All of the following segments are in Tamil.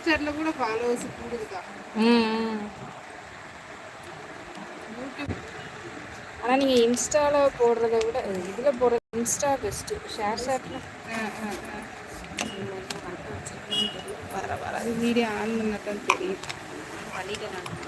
ஃபாலோவர்ஸ் கூடுதுக்கா ம் யூடியூப் ஆனால் நீங்கள் இன்ஸ்டாவில் போடுறத விட இதில் போடுறது இன்ஸ்டா பெஸ்ட்டு ஷேர் ஷாட்டில் வர வர. வீடியோ ஆன் பண்ணத்தான் தெரியும். பண்ணிட்டேன் நான்.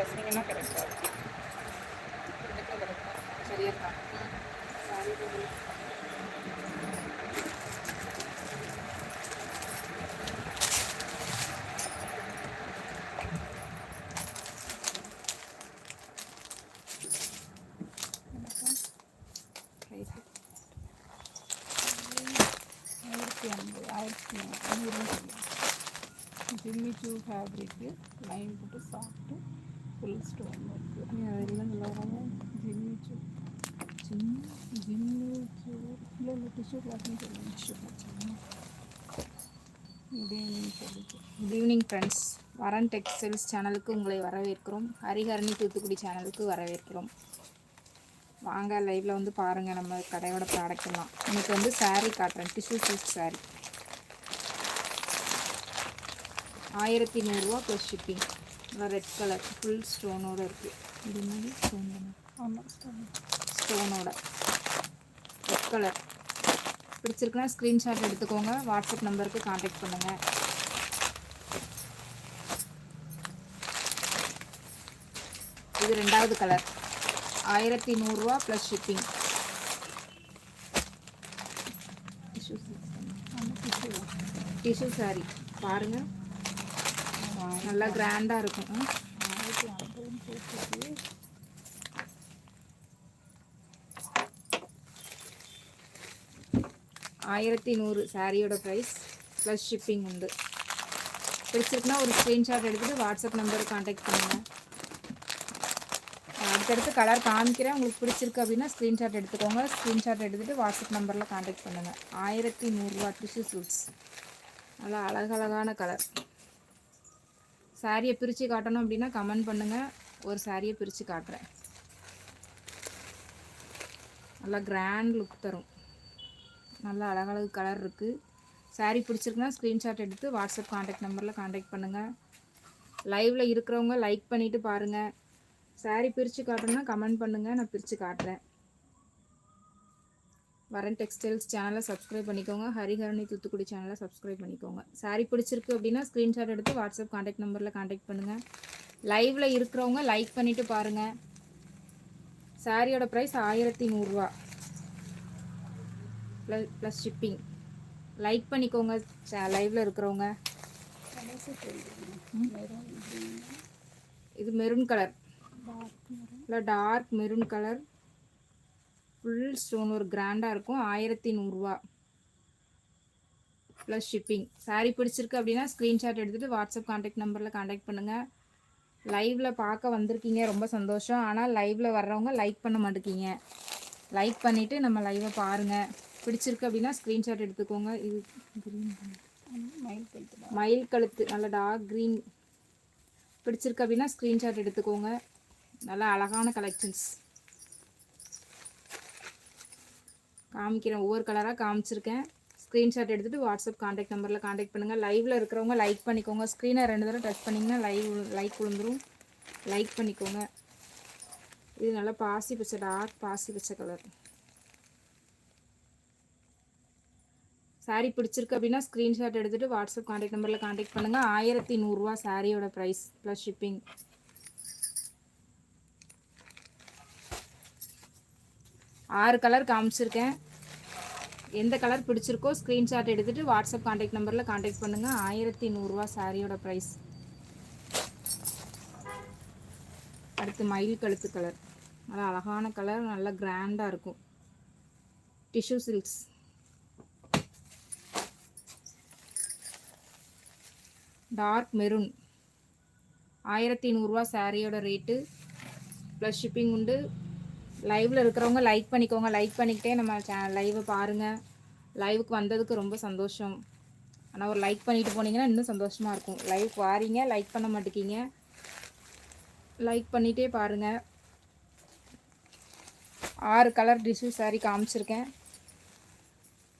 என்ன பேசுனீங்கன்னா கரெக்டாக இருக்கும் சரியா இருக்கா ஆயிரத்தி ஐம்பது ஜிம்மி டூ ஜிம்மி ஜிம்மி டூ இல்லை இல்லை டிஷ்யூ கிளாத்னு சொல்லுவேன் டிஷ்யூ கிளாத் இதே சொல்லிட்டு good evening friends Varan textiles சேனலுக்கு உங்களை வரவேற்கிறோம். ஹரிஹரணி தூத்துக்குடி சேனலுக்கு வரவேற்கிறோம். வாங்க லைவில் வந்து பாருங்கள் நம்ம கடையோட ப்ராடக்ட் எல்லாம். இன்னைக்கு வந்து saree காட்டுறேன். Tissue silk saree. ஆயிரத்தி நூறுரூவா plus shipping red colour full ஸ்டோனோட இருக்குது இது மாதிரி ஸ்டோன் ஆமாம் ஸ்டோனோட ரெட் கலர் பிடிச்சிருக்குன்னா ஸ்க்ரீன்ஷாட் எடுத்துக்கோங்க. வாட்ஸ்அப் நம்பருக்கு காண்டாக்ட் பண்ணுங்கள் இது ரெண்டாவது கலர் ஆயிரத்தி நூறுரூவா ப்ளஸ் ஷிப்பிங் டிஷ்யூ சாரி பாருங்கள் நல்லா கிராண்டாக இருக்கும். ஆயிரத்தி நூறு சாரியோட ப்ரைஸ் ப்ளஸ் ஷிப்பிங் உண்டு. பிடிச்சிருக்குன்னா ஒரு ஸ்க்ரீன்ஷாட் எடுத்துகிட்டு வாட்ஸ்அப் நம்பருக்கு காண்டாக்ட் பண்ணுங்கள் அடுத்தடுத்து கலர் காமிக்கிறேன். உங்களுக்கு பிடிச்சிருக்கு அப்படின்னா ஸ்க்ரீன்ஷாட் எடுத்துக்கோங்க. ஸ்க்ரீன்ஷாட் எடுத்துகிட்டு வாட்ஸ்அப் நம்பரில் காண்டாக்ட் பண்ணுங்கள் ஆயிரத்தி நூறுரூவா டிஷ்யூ சூட்ஸ் நல்லா அழகழகான கலர் சாரியை பிரித்து காட்டணும் அப்படின்னா கமெண்ட் பண்ணுங்கள் ஒரு சாரியை பிரித்து காட்டுறேன். நல்லா கிராண்ட் லுக் தரும். நல்லா அழகழகு கலர் இருக்குது சாரீ பிடிச்சிருக்குன்னா ஸ்க்ரீன்ஷாட் எடுத்து வாட்ஸ்அப் காண்டாக்ட் நம்பரில் காண்டாக்ட் பண்ணுங்கள் லைவில் இருக்கிறவங்க லைக் பண்ணிவிட்டு பாருங்கள் saree பிரித்து காட்டணும்னா கமெண்ட் பண்ணுங்கள் நான் பிரித்து காட்டுறேன். வரன் டெக்ஸ்டைல்ஸ் சேனலை சப்ஸ்கிரைப் பண்ணிக்கோங்க. ஹரிஹரணி தூத்துக்குடி சேனலை சப்ஸ்கிரைப் பண்ணிக்கோங்க. saree பிடிச்சிருக்கு அப்படின்னா ஸ்க்ரீன்ஷாட் எடுத்து வாட்ஸ்அப் காண்டாக்ட் நம்பரில் காண்டாக்ட் பண்ணுங்கள் லைவில் இருக்கிறவங்க லைக் பண்ணிவிட்டு பாருங்கள் சாரியோட ப்ரைஸ் ஆயிரத்தி நூறுரூவா ப்ளஸ் ப்ளஸ் ஷிப்பிங் லைக் பண்ணிக்கோங்க. லைவில் இருக்கிறவங்க. இது மெரூன் கலர் இல்லை dark maroon colour full stone ஒரு கிராண்டாக இருக்கும். ஆயிரத்தி நூறுரூவா ப்ளஸ் ஷிப்பிங் saree பிடிச்சிருக்கு அப்படின்னா ஸ்க்ரீன்ஷாட் எடுத்துகிட்டு வாட்ஸ்அப் காண்டாக்ட் நம்பரில் காண்டாக்ட் பண்ணுங்கள் லைவில் பார்க்க வந்திருக்கீங்க ரொம்ப சந்தோஷம். ஆனால் லைவில் வர்றவங்க லைக் பண்ண மாட்டேங்கிங்க லைக் பண்ணிவிட்டு நம்ம லைவை பாருங்கள் பிடிச்சிருக்கு அப்படின்னா ஸ்க்ரீன்ஷாட் எடுத்துக்கோங்க. இது மயில் மயில் கழுத்து நல்ல டார்க் க்ரீன் பிடிச்சிருக்கு அப்படின்னா ஸ்க்ரீன்ஷாட் எடுத்துக்கோங்க. நல்லா அழகான கலெக்ஷன்ஸ் காமிக்கிறேன். ஒவ்வொரு கலராக காமிச்சிருக்கேன். ஸ்க்ரீன்ஷாட் எடுத்துகிட்டு வாட்ஸ்அப் காண்டாக்ட் நம்பரில் காண்டாக்ட் பண்ணுங்கள் லைவில் இருக்கிறவங்க லைக் பண்ணிக்கோங்க. ஸ்க்ரீனை ரெண்டு தடவை டச் பண்ணிங்கன்னா லைவ் லைக் விழுந்துரும் லைக் பண்ணிக்கோங்க. இது நல்லா பாசி பச்சை டார்க் பாசி பச்சை கலர் சாரீ பிடிச்சிருக்கு அப்படின்னா ஸ்க்ரீன்ஷாட் எடுத்துகிட்டு வாட்ஸ்அப் காண்டாக்ட் நம்பரில் காண்டாக்ட் பண்ணுங்கள் ஆயிரத்தி நூறுரூவா சாரியோட ப்ரைஸ் ப்ளஸ் ஷிப்பிங் ஆறு கலர் காமிச்சிருக்கேன். எந்த கலர் பிடிச்சிருக்கோ ஸ்க்ரீன்ஷாட் எடுத்துகிட்டு வாட்ஸ்அப் காண்டாக்ட் நம்பரில் காண்டாக்ட் பண்ணுங்கள் ஆயிரத்தி நூறுரூவா சாரியோட ப்ரைஸ் அடுத்து மயில் கழுத்து கலர் நல்லா அழகான கலர் நல்லா கிராண்டாக இருக்கும். டிஷ்யூ சில்க்ஸ் டார்க் மெரூன் ஆயிரத்தி நூறுரூவா சாரியோட ரேட்டு ப்ளஸ் ஷிப்பிங் உண்டு. லைவில் இருக்கிறவங்க லைக் பண்ணிக்கோங்க. லைக் பண்ணிக்கிட்டே நம்ம சே லைவை பாருங்கள் லைவுக்கு வந்ததுக்கு ரொம்ப சந்தோஷம். ஆனால் ஒரு லைக் பண்ணிட்டு போனீங்கன்னா இன்னும் சந்தோஷமாக இருக்கும். லைவ் வாரீங்க லைக் பண்ண மாட்டேங்கிங்க லைக் பண்ணிகிட்டே பாருங்கள் ஆறு கலர் டிஷ்யூ சாரீ காமிச்சிருக்கேன்.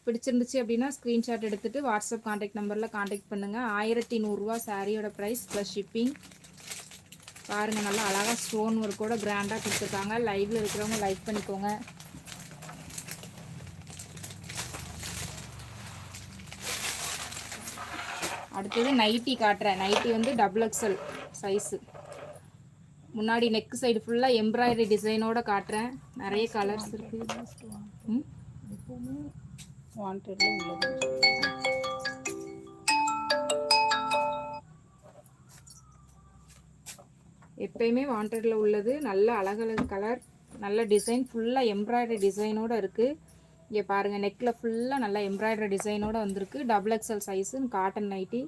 பிடிச்சிருந்துச்சு அப்படின்னா ஸ்க்ரீன்ஷாட் எடுத்துகிட்டு வாட்ஸ்அப் காண்டாக்ட் நம்பரில் காண்டாக்ட் பண்ணுங்கள் ஆயிரத்தி நூறுரூவா சாரியோட ப்ரைஸ் ப்ளஸ் ஷிப்பிங் பாருங்கள் நல்லா அழகாக ஸ்டோன் ஒர்க்கோட கிராண்டாக கொடுத்துருக்காங்க. லைவில் இருக்கிறவங்க லைக் பண்ணிக்கோங்க. அடுத்தது நைட்டி காட்டுறேன். நைட்டி வந்து டபுள் எக்ஸல் சைஸு முன்னாடி நெக் சைடு ஃபுல்லாக எம்ப்ராய்டரி டிசைனோட காட்டுறேன். நிறைய கலர்ஸ் இருக்குது வாண்டட்ல உள்ளது. எப்பயுமே வாண்டடில் உள்ளது. நல்ல அழகழகு கலர் நல்ல டிசைன் ஃபுல்லாக எம்ப்ராய்டரி டிசைனோடு இருக்குது இங்கே பாருங்கள் நெக்கில் ஃபுல்லாக நல்லா எம்ப்ராய்டரி டிசைனோடு வந்திருக்கு. Double XL size cotton nightie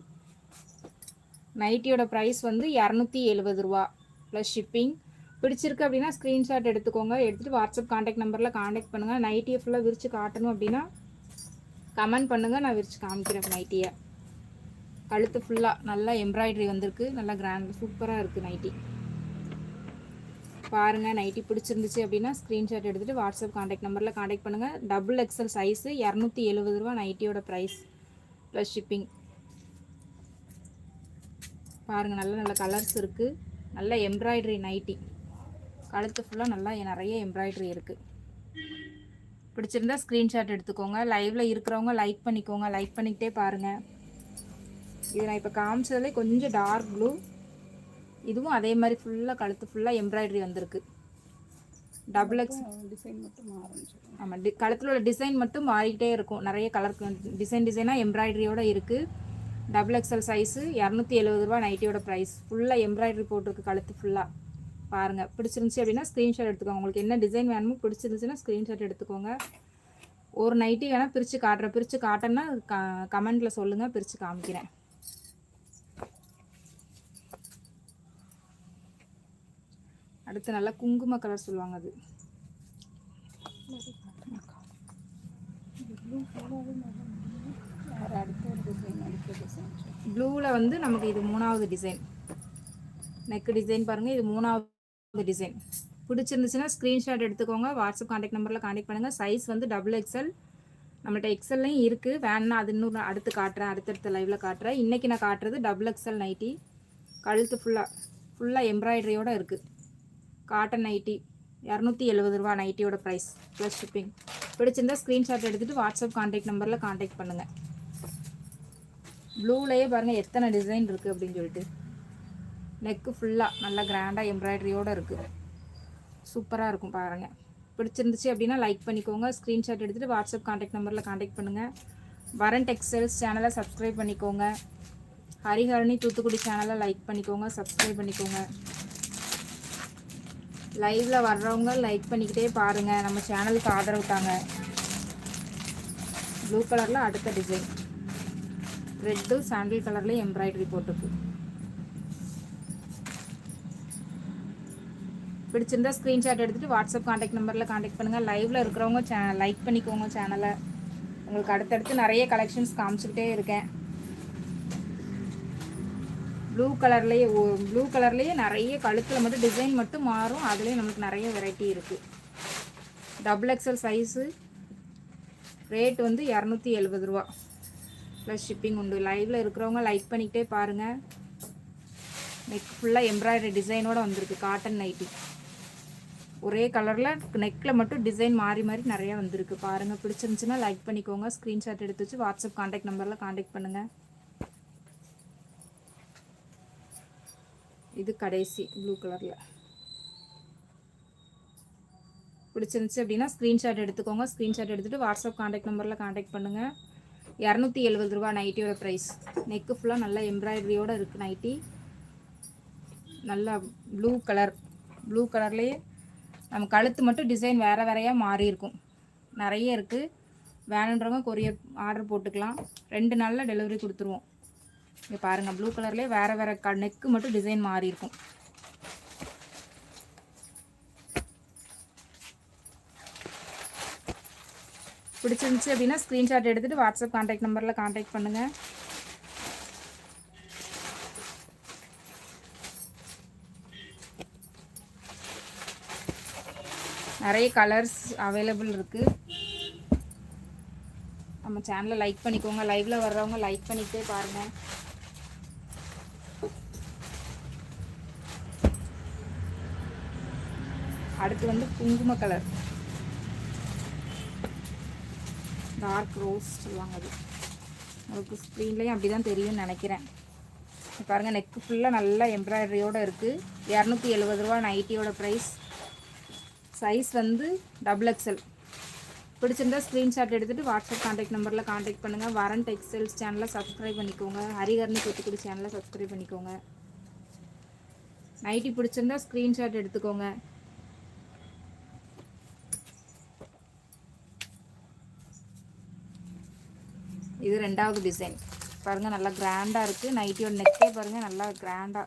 நைட்டியோட price வந்து இரநூத்தி எழுபது ரூபா ப்ளஸ் ஷிப்பிங் பிடிச்சிருக்கு அப்படின்னா ஸ்க்ரீன்ஷாட் எடுத்துக்கோங்க. எடுத்துகிட்டு வாட்ஸ்அப் காண்டாக்ட் நம்பரில் காண்டாக்ட் பண்ணுங்கள் நைட்டியை ஃபுல்லாக விரித்து காட்டணும் அப்படின்னா கமெண்ட் பண்ணுங்கள் நான் விரித்து காமிக்கிறேன் நைட்டியை கழுத்து ஃபுல்லாக நல்லா எம்ப்ராய்டரி வந்திருக்கு. நல்லா கிராண்ட் சூப்பராக இருக்குது நைட்டி பாருங்கள் நைட்டி பிடிச்சிருந்துச்சு அப்படின்னா ஸ்க்ரீன்ஷாட் எடுத்துகிட்டு வாட்ஸ்அப் காண்டாக்ட் நம்பரில் காண்டாக்ட் பண்ணுங்கள் டபுள் எக்ஸல் சைஸு இரநூத்தி எழுபது ரூபா நைட்டியோட ப்ரைஸ் ப்ளஸ் ஷிப்பிங் பாருங்கள் நல்ல நல்ல கலர்ஸ் இருக்குது நல்ல எம்ப்ராய்டரி நைட்டி கழுத்து ஃபுல்லாக நல்லா நிறைய எம்ப்ராய்டரி இருக்குது பிடிச்சிருந்தா ஸ்க்ரீன்ஷாட் எடுத்துக்கோங்க. லைவில் இருக்கிறவங்க லைக் பண்ணிக்கோங்க. லைக் பண்ணிக்கிட்டே பாருங்கள் இது நான் இப்போ காமிச்சதுலேயே கொஞ்சம் டார்க் ப்ளூ இதுவும் அதே மாதிரி ஃபுல்லாக கழுத்து ஃபுல்லாக எம்ப்ராய்டரி வந்திருக்கு. டபுள் எக்ஸ் டிசைன் மட்டும் சொல்லுவாங்க ஆமாம் டி கழுத்தில் உள்ள டிசைன் மட்டும் மாறிக்கிட்டே இருக்கும். நிறைய கலர் டிசைன் டிசைனாக எம்ப்ராய்டரியோட இருக்குது டபுள் எக்ஸல் சைஸு இரநூத்தி எழுபது ரூபா நைட்டியோட ப்ரைஸ் ஃபுல்லாக எம்ப்ராய்டரி போட்டிருக்கு கழுத்து ஃபுல்லாக பாருங்கள் பிடிச்சிருந்துச்சி அப்படின்னா ஸ்க்ரீன்ஷாட் எடுத்துக்கோங்க. உங்களுக்கு என்ன டிசைன் வேணுமோ பிடிச்சிருந்துச்சுன்னா ஸ்க்ரீன்ஷாட் எடுத்துக்கோங்க. ஒரு நைட்டி வேணால் பிரித்து காட்டுறேன். பிரித்து காட்டேன்னா க கமெண்ட்டில் சொல்லுங்கள் பிரித்து காமிக்கிறேன். அடுத்து நல்லா குங்கும கலர் சொல்லுவாங்க அது. ப்ளூவில் வந்து நமக்கு இது மூணாவது டிசைன் நெக் டிசைன் பாருங்கள் இது மூணாவது டிசைன் பிடிச்சிருந்துச்சுன்னா ஸ்க்ரீன்ஷாட் எடுத்துக்கோங்க வாட்ஸ்அப் காண்டாக்ட் நம்பரில் காண்டாக்ட் பண்ணுங்கள் சைஸ் வந்து டபுள் எக்ஸ்எல் நம்மள்ட்ட எக்ஸல்லையும் இருக்குது வேணா அது இன்னும் நான் அடுத்து காட்டுறேன் அடுத்தடுத்த லைவில் காட்டுறேன். இன்றைக்கி நான் காட்டுறது டபுள் எக்ஸல் நைட்டி கழுத்து ஃபுல்லாக ஃபுல்லாக எம்ப்ராய்டரியோடு இருக்குது காட்டன் நைட்டி இரநூத்தி எழுபது ரூபா நைட்டியோட ப்ரைஸ் ப்ளஸ் ஷிப்பிங் பிடிச்சிருந்தா ஸ்க்ரீன்ஷாட் எடுத்துகிட்டு வாட்ஸ்அப் காண்டாக்ட் நம்பரில் காண்டாக்ட் பண்ணுங்கள் ப்ளூலேயே பாருங்கள் எத்தனை டிசைன் இருக்குது அப்படின்னு சொல்லிட்டு. நெக்கு ஃபுல்லாக நல்லா கிராண்டாக எம்ப்ராய்டரியோடு இருக்குது சூப்பராக இருக்கும் பாருங்கள் பிடிச்சிருந்துச்சு அப்படின்னா லைக் பண்ணிக்கோங்க ஸ்க்ரீன்ஷாட் எடுத்துகிட்டு வாட்ஸ்அப் காண்டாக்ட் நம்பரில் காண்டாக்ட் பண்ணுங்கள் வரன் டெக்ஸ்டைல்ஸ் சேனலை சப்ஸ்கிரைப் பண்ணிக்கோங்க. ஹரிஹரணி தூத்துக்குடி சேனலை லைக் பண்ணிக்கோங்க சப்ஸ்கிரைப் பண்ணிக்கோங்க. லைவ்ல வர்றவங்க லைக் பண்ணிக்கிட்டே பாருங்க. நம்ம சேனலுக்கு ஆதரவு தாங்க. ப்ளூ கலரில் அடுத்த டிசைன் ரெட்டு சாண்டில் கலரில் எம்ப்ராய்டரி போட்டுக்கு பிடிச்சிருந்தா ஸ்க்ரீன்ஷாட் எடுத்துகிட்டு வாட்ஸ்அப் காண்டாக்ட் நம்பரில் காண்டாக்ட் பண்ணுங்கள் லைவில் இருக்கிறவங்க சே லைக் பண்ணிக்கோங்க சேனலை உங்களுக்கு அடுத்தடுத்து நிறைய கலெக்ஷன்ஸ் காமிச்சிக்கிட்டே இருக்கேன். ப்ளூ கலர்லேயே ப்ளூ கலர்லேயே நிறைய கழுத்தில் மட்டும் டிசைன் மட்டும் மாறும். அதுலேயும் நம்மளுக்கு நிறைய வெரைட்டி இருக்குது டபுள் எக்ஸல் சைஸு ரேட் வந்து இரநூத்தி எழுபது ரூபா. ப்ளஸ் ஷிப்பிங் உண்டு. லைவில் இருக்கிறவங்க லைக் பண்ணிக்கிட்டே பாருங்கள் நெக் ஃபுல்லாக எம்ப்ராய்டரி டிசைனோடு வந்திருக்கு. காட்டன் நைட்டி ஒரே கலரில் நெக்கில் மட்டும் டிசைன் மாறி மாறி நிறையா வந்திருக்கு. பாருங்கள் பிடிச்சிருந்துச்சுன்னா லைக் பண்ணிக்கோங்க. ஸ்க்ரீன்ஷாட் எடுத்து வச்சு வாட்ஸ்அப் காண்டாக்ட் நம்பரில் காண்டாக்ட் பண்ணுங்கள் இது கடைசி ப்ளூ கலரில் பிடிச்சிருந்துச்சு அப்படின்னா ஸ்க்ரீன்ஷாட் எடுத்துக்கோங்க. ஸ்க்ரீன்ஷாட் எடுத்துகிட்டு வாட்ஸ்அப் காண்டாக்ட் நம்பரில் காண்டாக்ட் பண்ணுங்கள் இரநூத்தி எழுபது ரூபா நைட்டியோட ப்ரைஸ் நெக்கு ஃபுல்லாக நல்லா எம்ப்ராய்டரியோடு இருக்குது நைட்டி நல்லா ப்ளூ கலர் ப்ளூ கலர்லேயே நம்ம கழுத்து மட்டும் டிசைன் வேறு வேறையாக மாறி இருக்கும். நிறைய இருக்குது வேணுன்றவங்க கொரியர் ஆர்டர் போட்டுக்கலாம். ரெண்டு நாளில் டெலிவரி கொடுத்துருவோம். இங்கே பாருங்கள் ப்ளூ கலர்லேயே வேறு வேறு க நெக்கு மட்டும் டிசைன் மாறி இருக்கும். பிடிச்சிருந்துச்சு அப்படின்னா ஸ்க்ரீன்ஷாட் எடுத்துகிட்டு வாட்ஸ்அப் காண்டாக்ட் நம்பரில் காண்டாக்ட் பண்ணுங்கள் நிறைய கலர்ஸ் அவைலபிள் இருக்குது நம்ம சேனலை லைக் பண்ணிக்கோங்க. லைவில் வர்றவங்க லைக் பண்ணிக்கிட்டே பாருங்கள் அடுத்து வந்து குங்கும கலர். டார்க் ரோஸ் சொல்லுவாங்க அது. உங்களுக்கு ஸ்க்ரீன்லேயும் அப்படி தான் தெரியும்னு நினைக்கிறேன். பாருங்கள் நெக்கு ஃபுல்லாக நல்லா எம்ப்ராய்டரியோடு இருக்குது இரநூத்தி எழுபது ரூபா நைட்டியோட ப்ரைஸ் சைஸ் வந்து டபுள் எக்ஸல் பிடிச்சிருந்தா ஸ்க்ரீன்ஷாட் எடுத்துகிட்டு வாட்ஸ்அப் காண்டாக்ட் நம்பரில் காண்டாக்ட் பண்ணுங்கள் வரன் டெக்ஸ்டைல்ஸ் சேனலை சப்ஸ்கிரைப் பண்ணிக்கோங்க. ஹரிகர்னி தூத்துக்குடி சேனலை சப்ஸ்கிரைப் பண்ணிக்கோங்க. நைட்டி பிடிச்சிருந்தா ஸ்க்ரீன்ஷாட் எடுத்துக்கோங்க. இது ரெண்டாவது டிசைன் பாருங்கள் நல்லா கிராண்டாக இருக்குது நைட்டியோட நெக்கே பாருங்கள் நல்லா கிராண்டாக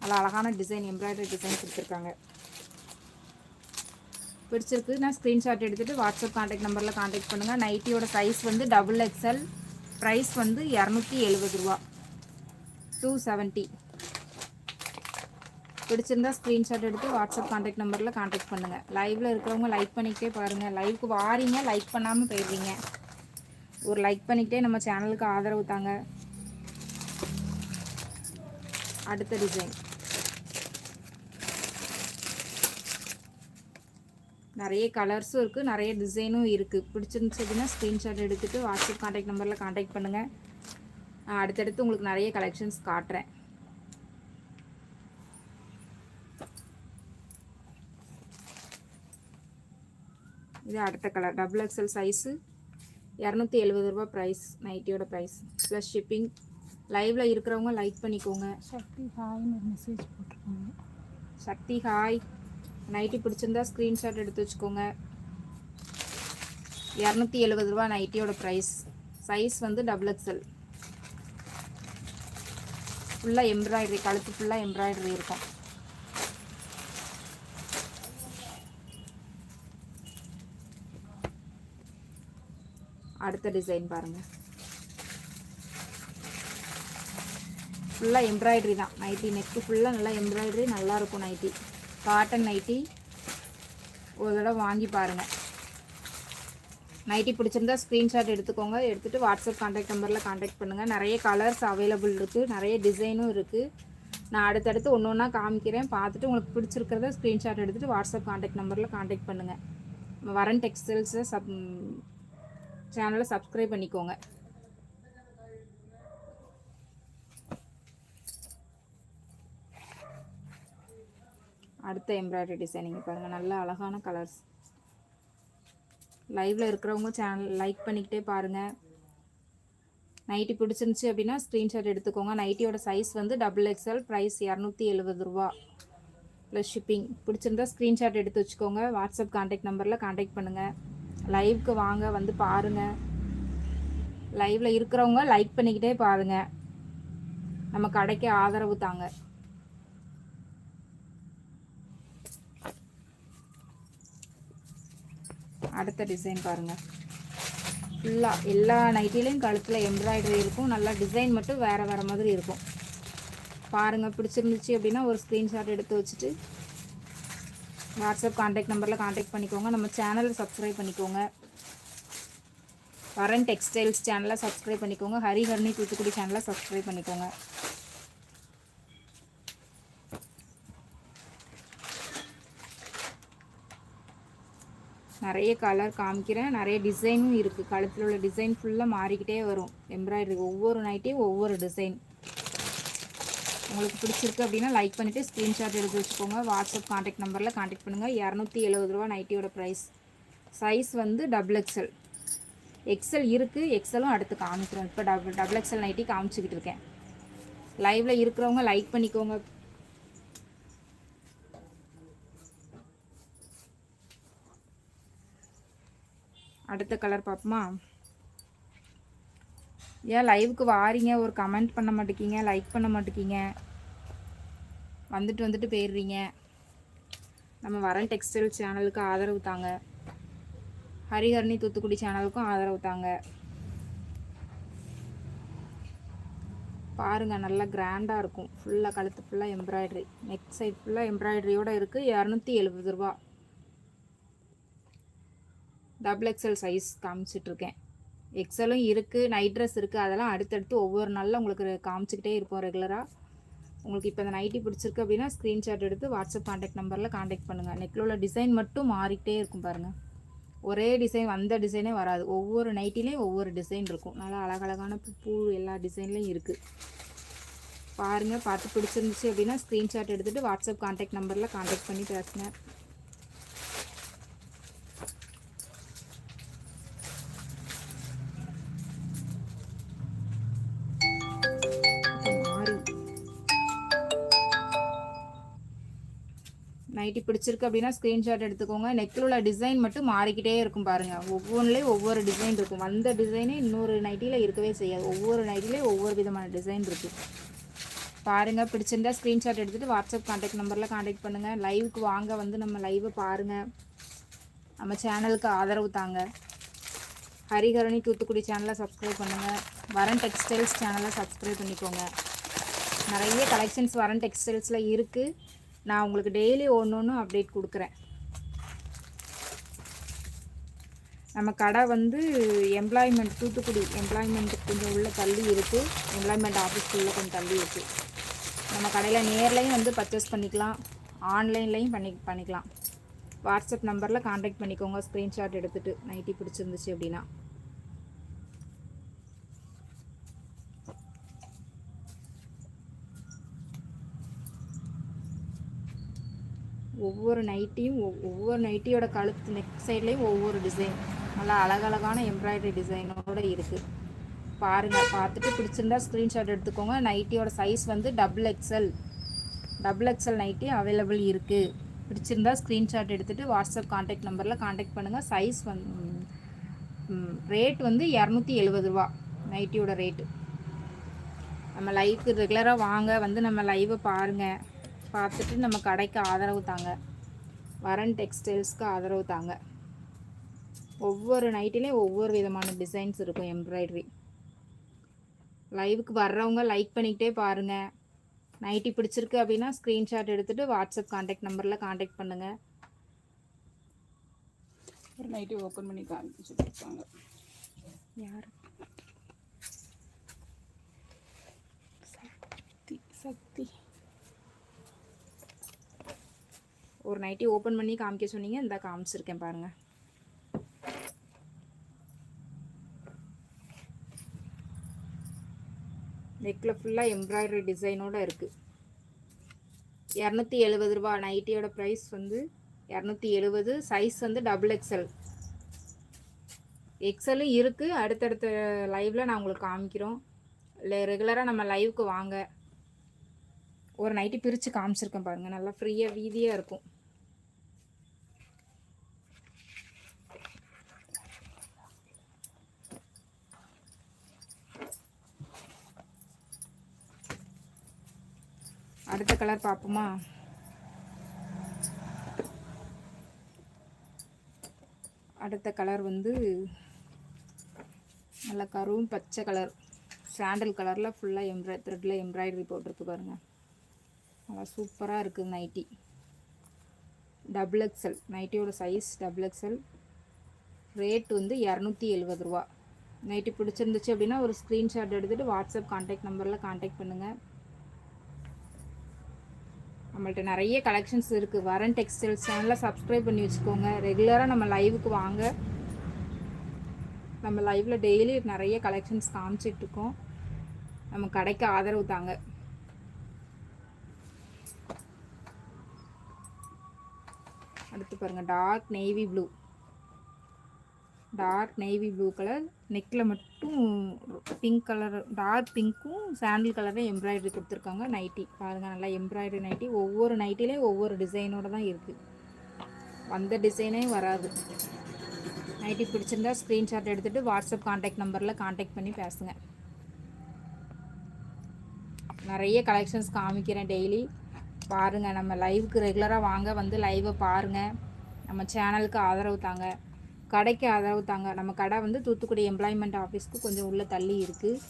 நல்லா அழகான டிசைன் எம்ப்ராய்டரி டிசைன் கொடுத்துருக்காங்க. பிடிச்சிருக்கு. நான் ஸ்க்ரீன்ஷாட் எடுத்துகிட்டு வாட்ஸ்அப் காண்டாக்ட் நம்பரில் காண்டாக்ட் பண்ணுங்கள் நைட்டியோட சைஸ் வந்து டபுள் எக்ஸ்எல் ப்ரைஸ் வந்து இரநூத்தி எழுபது ரூபா. டூ செவன்ட்டி பிடிச்சிருந்தா ஸ்க்ரீன்ஷாட் எடுத்து வாட்ஸ்அப் காண்டாக்ட் நம்பரில் காண்டாக்ட் பண்ணுங்கள் லைவில் இருக்கிறவங்க லைக் பண்ணிக்கிட்டே பாருங்கள் லைவுக்கு வாரீங்க லைக் பண்ணாமல் போயிடுறீங்க. ஒரு லைக் பண்ணிக்கிட்டே நம்ம சேனலுக்கு ஆதரவு தாங்க. அடுத்த டிசைன் நிறைய கலர்ஸும் இருக்குது நிறைய டிசைனும் இருக்குது பிடிச்சிருந்துச்சு ஸ்க்ரீன்ஷாட் எடுத்துகிட்டு வாட்ஸ்அப் காண்டாக்ட் நம்பரில் காண்டாக்ட் பண்ணுங்கள் நான் அடுத்தடுத்து உங்களுக்கு நிறைய கலெக்ஷன்ஸ் காட்டுறேன். இது அடுத்த கலர் டபுள் எக்ஸல் சைஸு இரநூத்தி எழுபது ரூபா ப்ரைஸ் நைட்டியோட ப்ரைஸ் ப்ளஸ் ஷிப்பிங் லைவில் இருக்கிறவங்க லைக் பண்ணிக்கோங்க. சக்தி ஹாய்னு ஒரு மெசேஜ் போட்டிருக்காங்க. சக்தி ஹாய் நைட்டி பிடிச்சிருந்தா ஸ்க்ரீன்ஷாட் எடுத்து வச்சுக்கோங்க. இரநூத்தி எழுபது ரூபா நைட்டியோட ப்ரைஸ் சைஸ் வந்து டபுள் எக்ஸல் ஃபுல்லாக எம்ப்ராய்டரி கழுத்து ஃபுல்லாக எம்ப்ராய்டரி இருக்கும். அடுத்த டிசைன் பாருங்கள் ஃபுல்லாக எம்ப்ராய்டரி தான். நைட்டி நெக்கு ஃபுல்லாக நல்லா எம்ப்ராய்ட்ரி நல்லாயிருக்கும் நைட்டி காட்டன் நைட்டி ஒரு தடவை வாங்கி பாருங்கள் நைட்டி பிடிச்சிருந்தா ஸ்க்ரீன்ஷாட் எடுத்துக்கோங்க. எடுத்துகிட்டு வாட்ஸ்அப் காண்டாக்ட் நம்பரில் காண்டாக்ட் பண்ணுங்கள் நிறைய கலர்ஸ் அவைலபிள் இருக்குது நிறைய டிசைனும் இருக்குது நான் அடுத்தடுத்து ஒன்று ஒன்றா காமிக்கிறேன். பார்த்துட்டு உங்களுக்கு பிடிச்சிருக்கிறத ஸ்க்ரீன்ஷாட் எடுத்துகிட்டு வாட்ஸ்அப் காண்டாக்ட் நம்பரில் காண்டாக்ட் பண்ணுங்கள் வரன் டெக்ஸ்டைல்ஸை சப் சேனலை சப்ஸ்கிரைப் பண்ணிக்கோங்க. அடுத்த எம்ப்ராய்டரி டிசைனிங் பாருங்கள் நல்ல அழகான கலர்ஸ் லைவில் இருக்கிறவங்க சேனல் லைக் பண்ணிக்கிட்டே பாருங்கள் நைட்டி பிடிச்சிருந்துச்சி அப்படின்னா ஸ்க்ரீன்ஷாட் எடுத்துக்கோங்க. நைட்டியோட சைஸ் வந்து டபுள் எக்ஸ்எல் ப்ரைஸ் இரநூத்தி எழுபது ரூபா. ப்ளஸ் ஷிப்பிங் பிடிச்சிருந்தா ஸ்க்ரீன்ஷாட் எடுத்து வச்சுக்கோங்க. வாட்ஸ்அப் காண்டாக்ட் நம்பரில் காண்டாக்ட் பண்ணுங்கள் லைவ்க்கு வாங்க வந்து பாருங்கள் லைவில் இருக்கிறவங்க லைக் பண்ணிக்கிட்டே பாருங்கள் நம்ம கடைக்கு ஆதரவு தாங்க. அடுத்த டிசைன் பாருங்கள் ஃபுல்லாக எல்லா நைட்டிலையும் கழுத்தில் எம்ப்ராய்டரி இருக்கும். நல்லா டிசைன் மட்டும் வேறு வேறு மாதிரி இருக்கும். பாருங்கள் பிடிச்சிருந்துச்சு அப்படின்னா ஒரு ஸ்க்ரீன்ஷாட் எடுத்து வச்சுட்டு வாட்ஸ்அப் காண்டாக்ட் நம்பரில் காண்டாக்ட் பண்ணிக்கோங்க. நம்ம சேனலை சப்ஸ்கிரைப் பண்ணிக்கோங்க. வரன் டெக்ஸ்டைல்ஸ் சேனலை சப்ஸ்கிரைப் பண்ணிக்கோங்க. ஹரிஹரணி தூத்துக்குடி சேனலை சப்ஸ்கிரைப் பண்ணிக்கோங்க. நிறைய கலர் காமிக்கிறேன். நிறைய டிசைனும் இருக்குது கழுத்தில் உள்ள டிசைன் ஃபுல்லாக மாறிக்கிட்டே வரும். எம்ப்ராய்டரி ஒவ்வொரு நைட்டையும் ஒவ்வொரு டிசைன் உங்களுக்கு பிடிச்சிருக்கு அப்படின்னா லைக் பண்ணிவிட்டு ஸ்க்ரீன்ஷாட் எடுத்து வச்சுக்கோங்க. வாட்ஸ்அப் காண்டாக்ட் நம்பரில் காண்டாக்ட் பண்ணுங்கள் இரநூத்தி எழுபது ரூபா நைட்டியோட ப்ரைஸ் சைஸ் வந்து டபுள் எக்ஸல் எக்ஸல் இருக்குது எக்ஸலும் அடுத்து காமிக்கிறோம். இப்போ டபுள் டபுள் எக்ஸல் நைட்டி காமிச்சிக்கிட்டு இருக்கேன். லைவில் இருக்கிறவங்க லைக் பண்ணிக்கோங்க. அடுத்த கலர் பார்ப்போமா? ஏன் லைவுக்கு வாரீங்க? ஒரு கமெண்ட் பண்ண மாட்டேங்கிங்க லைக் பண்ண மாட்டேங்கிங்க வந்துட்டு வந்துட்டு போயிடுறீங்க. நம்ம வரன் டெக்ஸ்டைல் சேனலுக்கு ஆதரவு தாங்க. ஹரிஹரணி தூத்துக்குடி சேனலுக்கும் ஆதரவு தாங்க. பாருங்க நல்லா கிராண்டாக இருக்கும். ஃபுல்லாக கழுத்து ஃபுல்லாக எம்ப்ராய்டரி நெக் சைட் ஃபுல்லாக எம்ப்ராய்டரியோடு இருக்குது இரநூத்தி எழுபது ரூபா. டபுள் எக்ஸல் சைஸ் காமிச்சிட்ருக்கேன் எக்ஸலும் இருக்குது நைட் ட்ரெஸ் இருக்குது அதெல்லாம் அடுத்தடுத்து ஒவ்வொரு நாளில் உங்களுக்கு காமிச்சிக்கிட்டே இருப்போம் ரெகுலராக உங்களுக்கு இப்போ இந்த நைட்டி பிடிச்சிருக்கு அப்படின்னா ஸ்க்ரீன்ஷாட் எடுத்து வாட்ஸ்அப் காண்டாக்ட் நம்பரில் காண்டாக்ட் பண்ணுங்கள் நெக்கில் உள்ள டிசைன் மட்டும் மாறிக்கிட்டே இருக்கும் பாருங்கள் ஒரே டிசைன் வந்த டிசைனே வராது. ஒவ்வொரு நைட்டிலையும் ஒவ்வொரு டிசைன் இருக்கும். நல்லா அழகழகான பூ பூ எல்லா டிசைன்லையும் இருக்குது பாருங்கள் பார்த்து பிடிச்சிருந்துச்சு அப்படின்னா ஸ்க்ரீன்ஷாட் எடுத்துகிட்டு வாட்ஸ்அப் காண்டாக்ட் நம்பரில் காண்டாக்ட் பண்ணி பேசுங்க. நைட்டி பிடிச்சிருக்கு அப்படின்னா ஸ்க்ரீன்ஷாட் எடுத்துக்கோங்க. நெக்கில் உள்ள டிசைன் மட்டும் மாறிக்கிட்டே இருக்கும் பாருங்கள் ஒவ்வொன்றுலேயும் ஒவ்வொரு டிசைன் இருக்கும். வந்த டிசைனே இன்னொரு நைட்டியில் இருக்கவே செய்யாது. ஒவ்வொரு நைட்டிலையும் ஒவ்வொரு விதமான டிசைன் இருக்குது பாருங்கள் பிடிச்சிருந்தா ஸ்க்ரீன்ஷாட் எடுத்துகிட்டு வாட்ஸ்அப் காண்டாக்ட் நம்பரில் காண்டாக்ட் பண்ணுங்கள் லைவுக்கு வாங்க வந்து நம்ம லைவை பாருங்கள் நம்ம சேனலுக்கு ஆதரவு தாங்க. ஹரிஹரணி தூத்துக்குடி சேனலை சப்ஸ்கிரைப் பண்ணுங்கள் வரன் டெக்ஸ்டைல்ஸ் சேனலை சப்ஸ்கிரைப் பண்ணிக்கோங்க. நிறைய கலெக்ஷன்ஸ் வரன் டெக்ஸ்டைல்ஸில் இருக்குது நான் உங்களுக்கு டெய்லி ஒன்று ஒன்று அப்டேட் கொடுக்குறேன். நம்ம கடை வந்து எம்ப்ளாய்மெண்ட் தூத்துக்குடி எம்ப்ளாய்மெண்ட் கொஞ்சம் உள்ள தள்ளி இருக்குது எம்ப்ளாய்மெண்ட் ஆஃபீஸ்க்குள்ளே கொஞ்சம் தள்ளி இருக்குது நம்ம கடையில் நேர்லேயும் வந்து பர்ச்சேஸ் பண்ணிக்கலாம். ஆன்லைன்லேயும் பண்ணி பண்ணிக்கலாம். வாட்ஸ்அப் நம்பரில் காண்டாக்ட் பண்ணிக்கோங்க. ஸ்க்ரீன்ஷாட் எடுத்துகிட்டு நைட்டி பிடிச்சிருந்துச்சு அப்படின்னா. ஒவ்வொரு நைட்டியும் ஒவ்வொரு நைட்டியோட கழுத்து நெக் சைட்லேயும் ஒவ்வொரு டிசைன் நல்லா அழகழகான எம்ப்ராய்டரி டிசைனோட இருக்குது பாருங்கள் பார்த்துட்டு பிடிச்சிருந்தா ஸ்க்ரீன்ஷாட் எடுத்துக்கோங்க. நைட்டியோட சைஸ் வந்து double XL double XL nightie available இருக்குது பிடிச்சிருந்தா ஸ்க்ரீன்ஷாட் எடுத்துகிட்டு வாட்ஸ்அப் காண்டாக்ட் நம்பரில் காண்டாக்ட் பண்ணுங்கள் சைஸ் வந் ரேட் வந்து இரநூத்தி எழுபது ரூபா நைட்டியோட ரேட்டு நம்ம லைவுக்கு ரெகுலராக வாங்க வந்து நம்ம லைவை பாருங்கள் பார்த்துட்டு நம்ம கடைக்கு ஆதரவு தாங்க. வரன் டெக்ஸ்டைல்ஸ்க்கு ஆதரவு தாங்க. ஒவ்வொரு நைட்டிலையும் ஒவ்வொரு விதமான டிசைன்ஸ் இருக்கும் எம்ப்ராய்டரி. லைவுக்கு வர்றவங்க லைக் பண்ணிக்கிட்டே பாருங்கள் நைட்டி பிடிச்சிருக்கு அப்படின்னா ஸ்க்ரீன்ஷாட் எடுத்துகிட்டு வாட்ஸ்அப் காண்டாக்ட் நம்பரில் காண்டாக்ட் பண்ணுங்கள் ஒரு நைட்டி ஓப்பன் பண்ணி காமிச்சிட்டு இருப்பாங்க யார்? சக்தி சக்தி. ஒரு நைட்டி ஓப்பன் பண்ணி காமிக்க சொன்னீங்க இந்த காமிச்சிருக்கேன் பாருங்கள் நெக்கில் ஃபுல்லாக எம்ப்ராய்டரி டிசைனோடு இருக்குது இரநூத்தி எழுபது ரூபா நைட்டியோட ப்ரைஸ் வந்து இரநூத்தி எழுபது சைஸ் வந்து டபுள் எக்ஸல் எக்ஸலும் இருக்குது அடுத்தடுத்த லைவில் நான் உங்களுக்கு காமிக்கிறோம். இல்லை ரெகுலராக நம்ம லைவுக்கு வாங்க. ஒரு நைட்டி பிரித்து காமிச்சிருக்கேன் பாருங்கள் நல்லா ஃப்ரீயாக வீதியாக இருக்கும். அடுத்த கலர் பார்ப்போமா? அடுத்த கலர் வந்து நல்ல கருவும் பச்சை கலர். சாண்டல் கலரில் ஃபுல்லாக எம்ப்ராய் த்ரெட்டில் எம்ப்ராய்டரி போட்டிருக்கு பாருங்கள் நல்லா சூப்பராக இருக்குது நைட்டி டபுள் எக்ஸல் நைட்டியோட சைஸ் டபுள் எக்ஸல் ரேட் வந்து இரநூத்தி எழுபது ரூபா. நைட்டி பிடிச்சிருந்துச்சு அப்படின்னா ஒரு ஸ்க்ரீன்ஷாட் எடுத்துகிட்டு வாட்ஸ்அப் கான்டாக்ட் நம்பரில் கான்டாக்ட் பண்ணுங்கள் நம்மள்ட்ட நிறைய கலெக்ஷன்ஸ் இருக்குது வரன் டெக்ஸ்டைல்ஸ் சேனலில் சப்ஸ்கிரைப் பண்ணி வச்சுக்கோங்க. ரெகுலராக நம்ம லைவுக்கு வாங்க. நம்ம லைவில் டெய்லி நிறைய கலெக்ஷன்ஸ் காமிச்சிட்ருக்கோம் நம்ம கடைக்கு ஆதரவு தாங்க. அடுத்து பாருங்கள் dark navy blue dark navy blue colour நெக்கில் மட்டும் பிங்க் கலர் டார்க் பிங்க்கும் சாண்டில் கலரும் எம்ப்ராய்டரி கொடுத்துருக்காங்க நைட்டி. பாருங்கள் நல்லா எம்ப்ராய்டரி நைட்டி. ஒவ்வொரு நைட்டிலையும் ஒவ்வொரு டிசைனோட தான் இருக்குது வந்த டிசைனே வராது. நைட்டி பிடிச்சிருந்தா ஸ்க்ரீன்ஷாட் எடுத்துகிட்டு வாட்ஸ்அப் காண்டாக்ட் நம்பரில் காண்டாக்ட் பண்ணி பேசுங்க. நிறைய கலெக்ஷன்ஸ் காமிக்கிறேன் டெய்லி பாருங்கள் நம்ம லைவுக்கு ரெகுலராக வாங்க வந்து லைவை பாருங்கள் நம்ம சேனலுக்கு ஆதரவு தாங்க. கடைக்கு ஆதரவு தாங்க. நம்ம கடை வந்து தூத்துக்குடி எம்ப்ளாய்மெண்ட் ஆஃபீஸ்க்கு கொஞ்சம் உள்ளே தள்ளி இருக்குது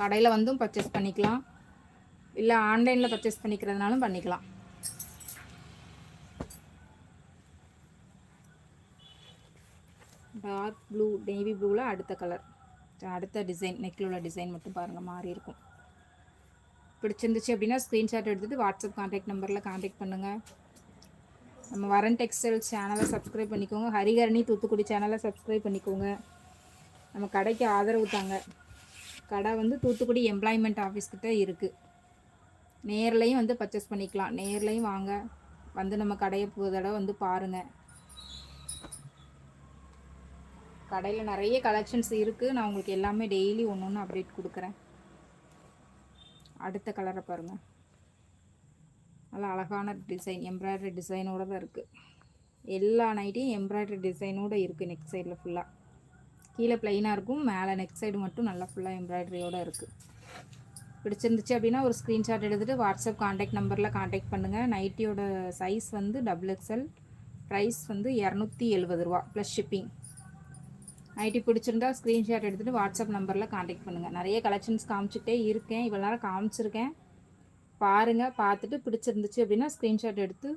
கடையில் வந்தும் பர்ச்சேஸ் பண்ணிக்கலாம். இல்லை ஆன்லைனில் பர்ச்சேஸ் பண்ணிக்கிறதுனாலும் பண்ணிக்கலாம். டார்க் ப்ளூ நேவி ப்ளூவில் அடுத்த கலர் அடுத்த டிசைன் நெக்கில் உள்ள டிசைன் மட்டும் பாருங்கள் மாறி இருக்கும். பிடிச்சிருந்துச்சு அப்படின்னா ஸ்க்ரீன்ஷாட் எடுத்துகிட்டு வாட்ஸ்அப் காண்டாக்ட் நம்பரில் காண்டாக்ட் பண்ணுங்கள் நம்ம வரன் டெக்ஸ்டைல் சேனலை சப்ஸ்கிரைப் பண்ணிக்கோங்க. ஹரிகரணி தூத்துக்குடி சேனலை சப்ஸ்கிரைப் பண்ணிக்கோங்க. நம்ம கடைக்கு ஆதரவு தாங்க. கடை வந்து தூத்துக்குடி எம்ப்ளாய்மெண்ட் ஆஃபீஸ்கிட்ட இருக்குது நேர்லேயும் வந்து பர்ச்சேஸ் பண்ணிக்கலாம். நேர்லேயும் வாங்க. வந்து நம்ம கடையை தடவை வந்து பாருங்கள் கடையில் நிறைய கலெக்ஷன்ஸ் இருக்குது நான் உங்களுக்கு எல்லாமே டெய்லி ஒன்று ஒன்று அப்டேட் கொடுக்குறேன். அடுத்த கலரை பாருங்கள் நல்லா அழகான டிசைன் எம்ப்ராய்டரி டிசைனோடு தான் இருக்குது எல்லா நைட்டையும் எம்ப்ராய்டரி டிசைனோடு இருக்குது நெக் சைடில் ஃபுல்லாக கீழே ப்ளைனாக இருக்கும் மேலே நெக் சைடு மட்டும் நல்லா ஃபுல்லாக எம்ப்ராய்டரியோடு இருக்குது பிடிச்சிருந்துச்சு அப்படின்னா ஒரு ஸ்க்ரீன்ஷாட் எடுத்துகிட்டு வாட்ஸ்அப் காண்டாக்ட் நம்பரில் காண்டாக்ட் பண்ணுங்கள் நைட்டியோட சைஸ் வந்து டபுள் எக்ஸ்எல் ப்ரைஸ் வந்து இரநூத்தி எழுபது ரூபா ப்ளஸ் ஷிப்பிங் நைட்டி பிடிச்சிருந்தா ஸ்க்ரீன்ஷாட் எடுத்துகிட்டு வாட்ஸ்அப் நம்பரில் காண்டாக்ட் பண்ணுங்கள் நிறைய கலெக்ஷன்ஸ் காமிச்சிட்டே இருக்கேன். இவ்வளோ நேரம் காமிச்சிருக்கேன். பாருங்கள் பார்த்துட்டு பிடிச்சிருந்துச்சு அப்படின்னா ஸ்க்ரீன்ஷாட் எடுத்து